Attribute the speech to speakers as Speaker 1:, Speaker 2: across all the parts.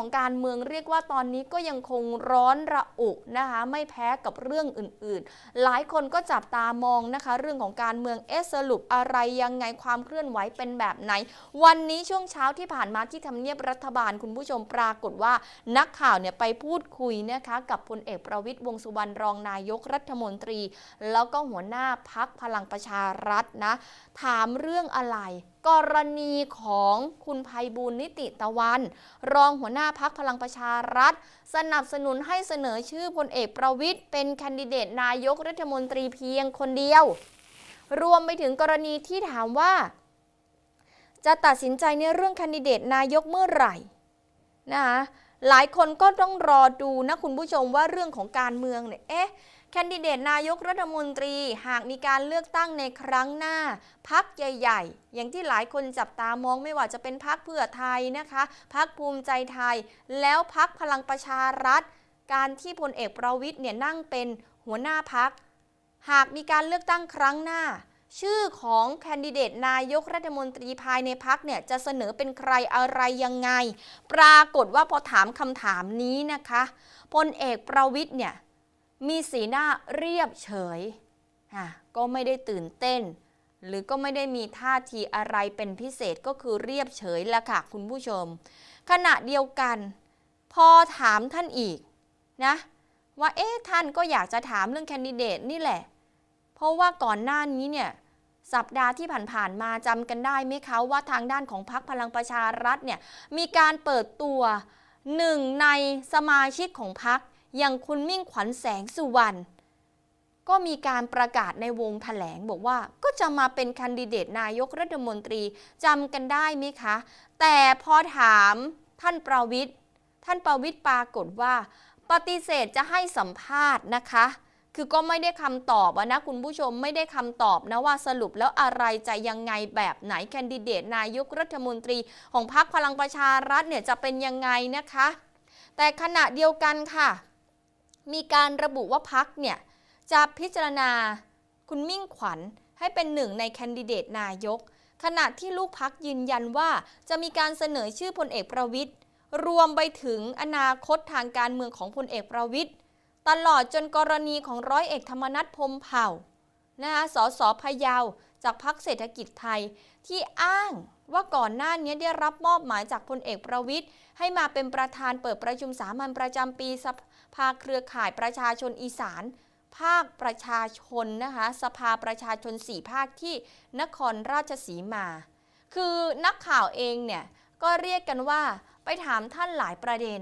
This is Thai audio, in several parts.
Speaker 1: ของการเมืองเรียกว่าตอนนี้ก็ยังคงร้อนระอุนะคะ ไม่แพ้กับเรื่องอื่นๆ หลายคนก็จับตามองนะคะ เรื่องของการเมืองเอสรุปอะไรยังไงความเคลื่อนไหวเป็นแบบไหน วันนี้ช่วงเช้าที่ผ่านมาที่ทำเนียบรัฐบาลคุณผู้ชมปรากฏว่า นักข่าวเนี่ยไปพูดคุยนะคะกับพลเอกประวิตยวงสุวรรณรองนายกรัฐมนตรี แล้วก็หัวหน้าพักพลังประชารัฐนะ ถามเรื่องอะไร กรณีของคุณภัยบูลนิติตะวัน รองหัวหน้าพักพลังประชารัฐ สนับสนุนให้เสนอชื่อพลเอกประวิตยเป็นแคนดิเดตนายกรัฐมนตรีเพียงคนเดียว รวมไปถึงกรณีที่ถามว่า จะตัดสินใจในเรื่องแคนดิเดตนายกเมื่อไหร่นะคะหลายคนก็ต้องรอดูนะคุณผู้ชมว่าเรื่องของการเมืองเนี่ยเอ๊ะ แคนดิเดตนายกรัฐมนตรีหากมีการเลือกตั้งในครั้งหน้า พักใหญ่ ๆ อย่างที่หลายคนจับตามองไม่ว่าจะเป็นพักเพื่อไทยนะคะพักภูมิใจไทย แล้วพักพลังประชารัฐ การที่พลเอกประวิทย์เนี่ยนั่งเป็นหัวหน้าพัก หากมีการเลือกตั้งครั้งหน้า ชื่อของแคนดิเดตนายกรัฐมนตรีภายในพักเนี่ยจะเสนอเป็นใครอะไรยังไง ปรากฏว่าพอถามคำถามนี้นะคะพลเอกประวิทย์เนี่ย มีสีหน้าเรียบเฉยอะก็ไม่ได้ตื่นเต้น หรือก็ไม่ได้มีท่าทีอะไรเป็นพิเศษก็คือเรียบเฉยละค่ะคุณผู้ชม ขณะเดียวกัน พอถามท่านอีกนะว่าเอ๊ะท่านก็อยากจะถามเรื่องแคนดิเดตนี่แหละ เพราะว่าก่อนหน้านี้เนี่ยสัปดาห์ที่ผ่านๆมาจำกันได้ไหมคะว่าทางด้านของพรรคพลังประชารัฐเนี่ยมีการเปิดตัวหนึ่งในสมาชิกของพรรค อย่างคุณมิ่งขวัญแสงสุวรรณก็มีการประกาศในวงแถลงบอกว่าก็จะมาเป็นแคนดิเดตนายกรัฐมนตรีจำกันได้ไหมคะ แต่พอถามท่านประวิทย์ท่านประวิทย์ปรากฏว่า ปฏิเสธจะให้สัมภาษณ์นะคะ คือก็ไม่ได้คำตอบนะคุณผู้ชมไม่ได้คำตอบนะว่าสรุปแล้วอะไรจะยังไงแบบไหนแคนดิเดตนายกรัฐมนตรีของพรรคพลังประชารัฐเนี่ยจะเป็นยังไงนะคะ แต่ขณะเดียวกันค่ะ มีการระบุว่าพักเนี่ยจะพิจารณาคุณมิ่งขวัญให้เป็นหนึ่งในแคนดิเดตนายก ขณะที่ลูกพักยืนยันว่าจะมีการเสนอชื่อพลเอกประวิทย์รวมไปถึงอนาคตทางการเมืองของพลเอกประวิทย์ตลอดจนกรณีของร้อยเอกธรรมนัฐพมเผ่านะคะสสพะเยาจากพักเศรษฐกิจไทยที่อ้างว่าก่อนหน้านี้ได้รับมอบหมายจากพลเอกประวิทย์ให้มาเป็นประธานเปิดประชุมสามัญประจำปีส ภาคเครือข่ายประชาชนอีสาน ภาคประชาชนนะคะสภาประชาชนสี่ภาคที่นครราชสีมา คือนักข่าวเองเนี่ยก็เรียกกันว่าไปถามท่านหลายประเด็น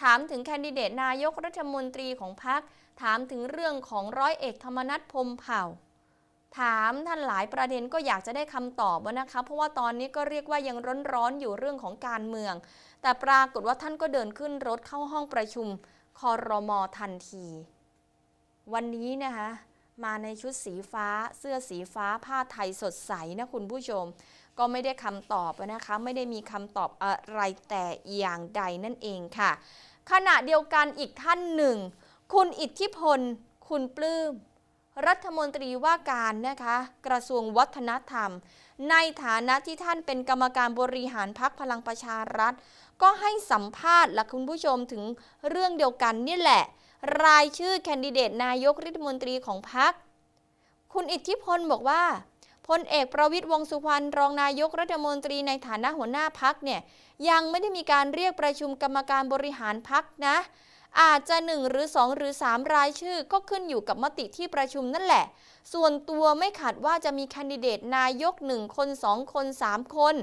Speaker 1: ถามถึงแคนดิเดตนายกรัฐมนตรีของพรรคถามถึงเรื่องของร้อยเอกธรรมนัฐพมเผ่า ถามท่านหลายประเด็นก็อยากจะได้คำตอบนะคะ เพราะว่าตอนนี้ก็เรียกว่ายังร้อนๆอยู่เรื่องของการเมือง แต่ปรากฏว่าท่านก็เดินขึ้นรถเข้าห้องประชุม คอรมอทันที วันนี้นะคะมาในชุดสีฟ้าเสื้อสีฟ้าผ้าไทยสดใสนะคุณผู้ชม ก็ไม่ได้คำตอบนะคะ ไม่ได้มีคำตอบอะไรแต่อย่างใดนั่นเองค่ะ ขณะเดียวกันอีกท่านหนึ่ง คุณอิทธิพล คุณปลื้มรัฐมนตรีว่าการนะคะ กระทรวงวัฒนธรรม ในฐานะที่ท่านเป็นกรรมการบริหารพักพลังประชารัฐ ก็ให้สัมภาษณ์ละคุณผู้ชมถึงเรื่องเดียวกันนี่แหละ รายชื่อแคนดิเดตนายกรัฐมนตรีของพักคุณอิทธิพลบอกว่าพลเอกประวิตยวงสุวรรณรองนายกรัฐมนตรีในฐานะหัวหน้าพักเนี่ยยังไม่ได้มีการเรียกประชุมกรรมการบริหารพักนะ อาจจะ 1 หรือ 2 หรือ 3 รายชื่อก็ขึ้นอยู่กับมติที่ประชุมนั่นแหละ ส่วนตัวไม่ขัดว่าจะมีแคนดิเดตนายก 1 คน 2 คน 3 คน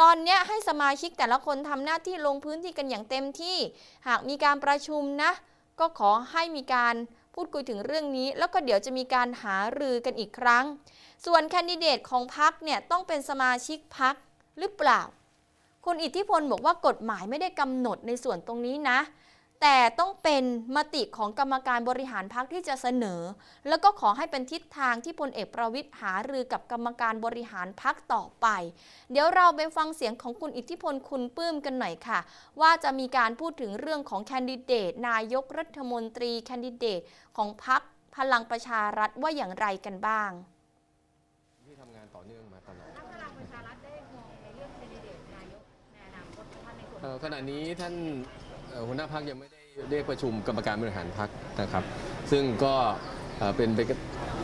Speaker 1: ตอนนี้ให้สมาชิกแต่ละคนทำหน้าที่ลงพื้นที่กันอย่างเต็มที่ หากมีการประชุมนะ ก็ขอให้มีการพูดคุยถึงเรื่องนี้ แล้วก็เดี๋ยวจะมีการหารือกันอีกครั้ง ส่วนแคนดิเดตของพักเนี่ยต้องเป็นสมาชิกพักหรือเปล่าคุณอิทธิพลบอกว่ากฎหมายไม่ได้กำหนดในส่วนตรงนี้นะ แต่ต้องเป็นมติของกรรมการบริหารพักที่จะเสนอ แล้วก็ขอให้เป็นทิศทางที่พลเอกประวิทย์หารือกับกรรมการบริหารพักต่อไป เดี๋ยวเราไปฟังเสียงของคุณอิทธิพลคุณปื้มกันหน่อยค่ะ ว่าจะมีการพูดถึงเรื่องของแคนดิเดต นายกรัฐมนตรีแคนดิเดตของพักพลังประชารัฐว่าอย่างไรกันบ้าง
Speaker 2: ที่ทำงานต่อเนื่องมาตลอด
Speaker 3: พลังประชารัฐได้มองในเรื่องแคนดิเดตนายกในอนาคตของท่านในส่วน
Speaker 2: เอ่อขณะนี้ท่านเอ่อ หัวหน้าพักยังไม่ได้เรียกประชุมกรรมการบริหารพักนะครับ ซึ่งก็เป็นไป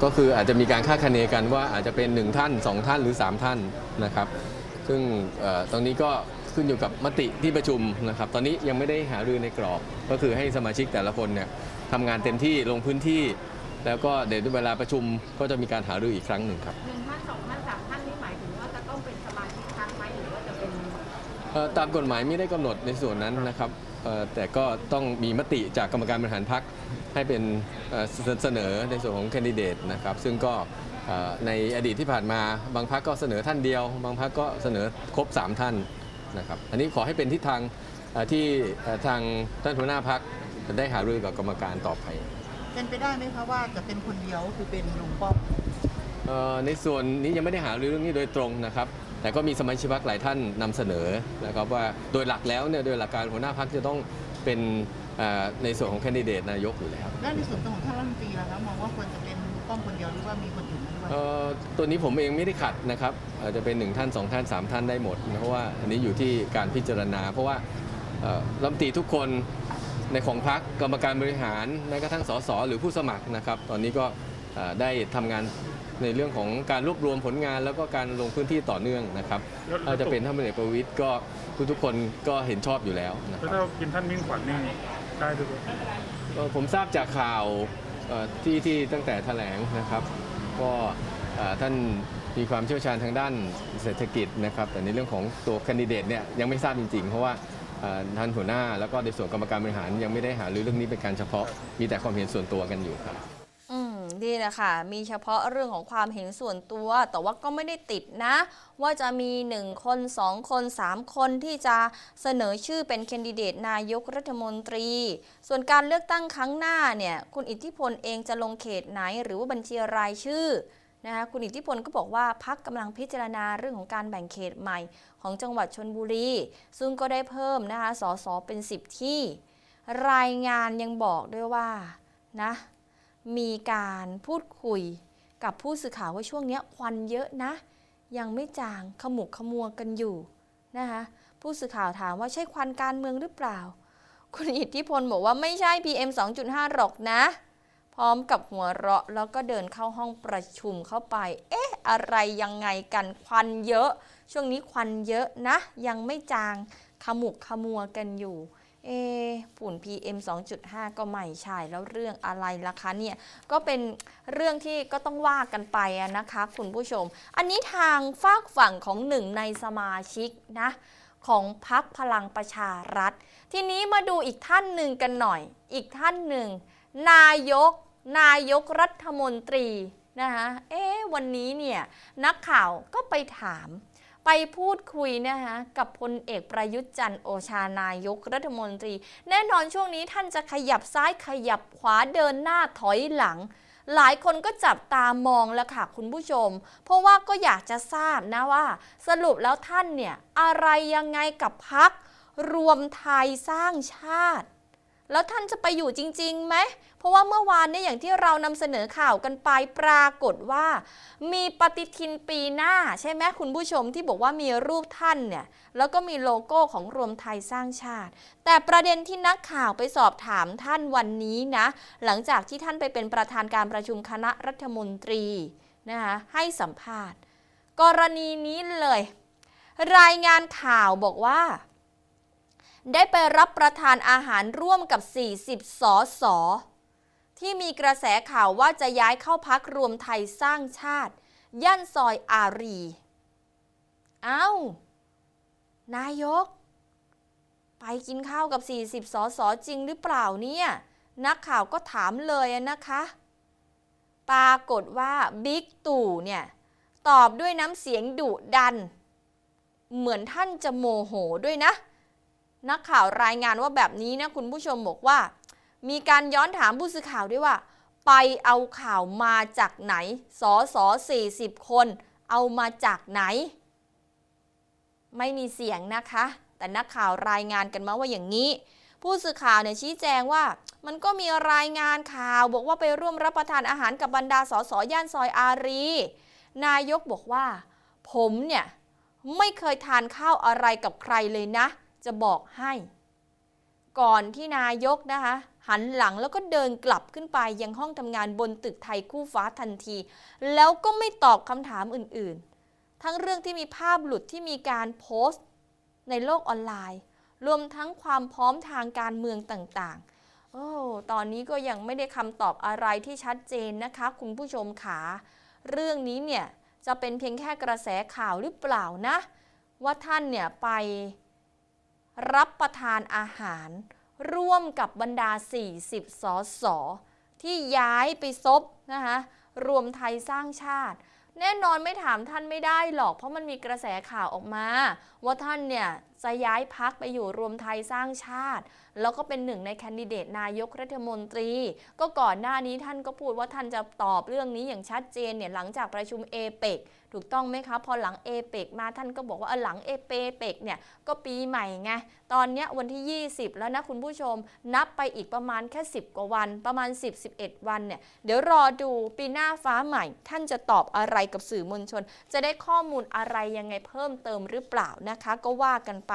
Speaker 2: ก็คืออาจจะมีการคาดคะเนกันว่าอาจจะเป็น 1 ท่าน 2 ท่านหรือ 3 ท่านนะครับ ซึ่งเอ่อตรงนี้ก็ขึ้นอยู่กับมติที่ประชุมนะครับ ตอนนี้ยังไม่ได้หารือในกรอบ ก็คือให้สมาชิกแต่ละคนเนี่ยทำงานเต็มที่ลงพื้นที่ แล้วก็เดี๋ยวเวลาประชุมก็จะมีการหารืออีกครั้งหนึ่งครับ
Speaker 3: หนึ่งท่านสองท่านสามท่านนี่หมายถึงว่าจะต้องเป็นสมาชิกพรรคไหมหรือว่าจะเป็น
Speaker 2: ตามกฎหมายไม่ได้กำหนดในส่วนนั้นนะครับ แต่ก็ต้องมีมติจากกรรมการบริหารพรรคให้เป็นเอ่อเสเสนอในส่วนของแคนดิเดตนะครับ ซึ่งก็เอ่อในอดีตที่ผ่านมาบางพรรคก็เสนอท่านเดียว บางพรรคก็เสนอครบ 3 ท่านนะครับอันนี้ขอให้เป็นทิศทางเอ่อที่เอ่อทางท่านหัวหน้าพรรคได้หารือกับกรรมการต่อไป
Speaker 4: เป็นไปได้ไหมคะว่าจะเป็นคนเดียวคือเป็นลุงป้อม
Speaker 2: เอ่อในส่วนนี้ยังไม่ได้หารือเรื่องนี้โดยตรงนะครับ แต่ก็มีสมาชิกพรรคหลายท่านนำเสนอนะครับว่าโดยหลักแล้วเนี่ยโดยหลักการหัวหน้าพรรคจะต้องเป็นเอ่อในส่วนของแคนดิเดตนายกอยู่แล้ว
Speaker 4: และในส่วนตัวของท่านรัฐมนตรีนะคะมองว่าควรจะเป็นลุงป้อมคนเดียวหรือว่ามีคนอื่นมาด้วย
Speaker 2: เอ่อตัวนี้ผมเองไม่ได้ขัดนะครับอาจจะเป็นหนึ่งท่านสองท่านสามท่านได้หมดนะเพราะว่าอันนี้อยู่ที่การพิจารณา เพราะว่าเอ่อรัฐมนตรีทุกคนในของพรรคกรรมการบริหารแม้กระทั่งสสหรือผู้สมัครนะครับ ตอนนี้ก็เอ่อได้ทำงาน ในเรื่องของการรวบรวมผลงาน แล้วก็การลงพื้นที่ต่อเนื่องนะครับ
Speaker 5: แล้ว
Speaker 2: ถ้าจะเป็นท่านพลเอกประวิตยก็ทุกๆคนก็เห็นชอบอยู่แล้วนะค
Speaker 5: แล้ว
Speaker 2: รับ
Speaker 5: ถ้าเรากินท่านมิ่งขวัญนี่ได้ด้วยไหม
Speaker 2: เอ่อผมทราบจากข่าวเอ่อที่ที่ตั้งแต่แถลงนะครับ ก็เอ่อท่านมีความเชี่ยวชาญทางด้านเศรษฐกิจนะครับ แต่ในเรื่องของตัวแคนดิเดตเนี่ยยังไม่ทราบจริงๆ เพราะว่าเอ่อท่านหัวหน้าแล้วก็ในส่วนกรรมการบริหารยังไม่ได้หารือเรื่องนี้เป็นการเฉพาะ มีแต่ความเห็นส่วนตัวกันอยู่ครับ
Speaker 1: อืมนี่แหละค่ะมีเฉพาะเรื่องของความเห็นส่วนตัว แต่ว่าก็ไม่ได้ติดนะ ว่าจะมี 1 คน 2 คน 3 คนที่จะเสนอชื่อเป็นแคนดิเดตนายกรัฐมนตรี ส่วนการเลือกตั้งครั้งหน้าเนี่ยคุณอิทธิพลเองจะลงเขตไหนหรือว่าบัญชีรายชื่อนะคะคุณอิทธิพลก็บอกว่าพักกำลังพิจารณาเรื่องของการแบ่งเขตใหม่ของจังหวัดชนบุรี ซึ่งก็ได้เพิ่มนะคะสสเป็น 10 ที่ รายงานยังบอกด้วยว่านะ มีการพูดคุยกับผู้สื่อข่าวว่าช่วงนี้ควันเยอะนะ ยังไม่จางขมุกขมัวกันอยู่นะคะผู้สื่อข่าวถามว่าใช่ควันการเมืองหรือเปล่า คุณอิทธิพลบอกว่าไม่ใช่ PM 2.5 หรอกนะ พร้อมกับหัวเราะแล้วก็เดินเข้าห้องประชุมเข้าไป เอ๊ะ อะไรยังไงกันควันเยอะ ช่วงนี้ควันเยอะนะ ยังไม่จางขมุกขมัวกันอยู่ เอฝุ่น PM 2.5 ก็ไม่ใช่แล้วเรื่องอะไรล่ะคะเนี่ยก็เป็นเรื่องที่ก็ต้องว่ากันไปอะนะคะคุณผู้ชม อันนี้ทางฝากฝั่งของหนึ่งในสมาชิกนะของพักพลังประชารัฐ ทีนี้มาดูอีกท่านหนึ่งกันหน่อย อีกท่านหนึ่ง นายก นายกรัฐมนตรีนะคะเอ๊ะวันนี้เนี่ยนักข่าวก็ไปถาม ไปพูดคุยนะคะกับพลเอกประยุทธ์จันทร์โอชานายกรัฐมนตรี แน่นอนช่วงนี้ท่านจะขยับซ้ายขยับขวาเดินหน้าถอยหลัง หลายคนก็จับตามองแล้วค่ะคุณผู้ชม เพราะว่าก็อยากจะทราบนะว่า สรุปแล้วท่านเนี่ยอะไรยังไงกับพักรวมไทยสร้างชาติ แล้วท่านจะไปอยู่จริงๆไหม เพราะว่าเมื่อวานเนี่ยอย่างที่เรานำเสนอข่าวกันไปปรากฏว่า มีปฏิทินปีหน้าใช่ไหมคุณผู้ชมที่บอกว่ามีรูปท่านเนี่ยแล้วก็มีโลโก้ของรวมไทยสร้างชาติ แต่ประเด็นที่นักข่าวไปสอบถามท่านวันนี้นะ หลังจากที่ท่านไปเป็นประธานการประชุมคณะรัฐมนตรีนะคะให้สัมภาษณ์ กรณีนี้เลย รายงานข่าวบอกว่า ได้ไปรับประทานอาหารร่วมกับ 40สอสอที่มีกระแสข่าวว่าจะย้ายเข้าพักรวมไทยสร้างชาติ ย่านซอยอารี เอ้า นายก ไปกินข้าวกับ 40สอสอจริงหรือเปล่าเนี่ย นักข่าวก็ถามเลยนะคะ ปรากฏว่าบิ๊กตู่เนี่ย ตอบด้วยน้ำเสียงดุดัน เหมือนท่านจะโมโหด้วยนะ นักข่าวรายงานว่าแบบนี้นะคุณผู้ชมบอกว่า มีการย้อนถามผู้สื่อข่าวด้วยว่า ไปเอาข่าวมาจากไหนสอสอ40 คน เอามาจากไหน ไม่มีเสียงนะคะ แต่นักข่าวรายงานกันมาว่าอย่างนี้ ผู้สื่อข่าวเนี่ยชี้แจงว่า มันก็มีรายงานข่าวบอกว่าไปร่วมรับประทานอาหารกับบรรดาสสย่านซอยอารีนายกบอกว่า ผมเนี่ยไม่เคยทานข้าวอะไรกับใครเลยนะ จะบอกให้ ก่อนที่นายกนะคะ หันหลังแล้วก็เดินกลับขึ้นไปยังห้องทำงานบนตึกไทยคู่ฟ้าทันที แล้วก็ไม่ตอบคำถามอื่นๆ ทั้งเรื่องที่มีภาพหลุดที่มีการโพสต์ ในโลกออนไลน์ รวมทั้งความพร้อมทางการเมืองต่างๆ โอ้ ตอนนี้ก็ยังไม่ได้คำตอบอะไรที่ชัดเจนนะคะ คุณผู้ชมขาเรื่องนี้เนี่ยจะเป็นเพียงแค่กระแสข่าวหรือเปล่านะ ว่าท่านเนี่ยไป รับประทานอาหาร ร่วมกับบรรดา 40 สส ที่ย้ายไปซบนะคะรวมไทยสร้างชาติ แน่นอนไม่ถามท่านไม่ได้หรอก เพราะมันมีกระแสข่าวออกมา ว่าท่านเนี่ย จะย้ายพักไปอยู่รวมไทยสร้างชาติ แล้วก็เป็นหนึ่งในแคนดิเดตนายกรัฐมนตรี ก็ก่อนหน้านี้ท่านก็พูดว่าท่านจะตอบเรื่องนี้อย่างชัดเจนเนี่ยหลังจากประชุมเอเปกถูกต้องไหมคะพอหลังเอเปกมาท่านก็บอกว่าหลังเอเปกเนี่ยก็ปีใหม่ไงตอนนี้วันที่ 20 แล้วนะคุณผู้ชม นับไปอีกประมาณแค่ 10 กว่าวัน ประมาณ 10-11 วันเนี่ยเดี๋ยวรอดูปีหน้าฟ้าใหม่ ท่านจะตอบอะไรกับสื่อมวลชน จะได้ข้อมูลอะไรยังไงเพิ่มเติมหรือเปล่านะคะ ก็ว่ากันไป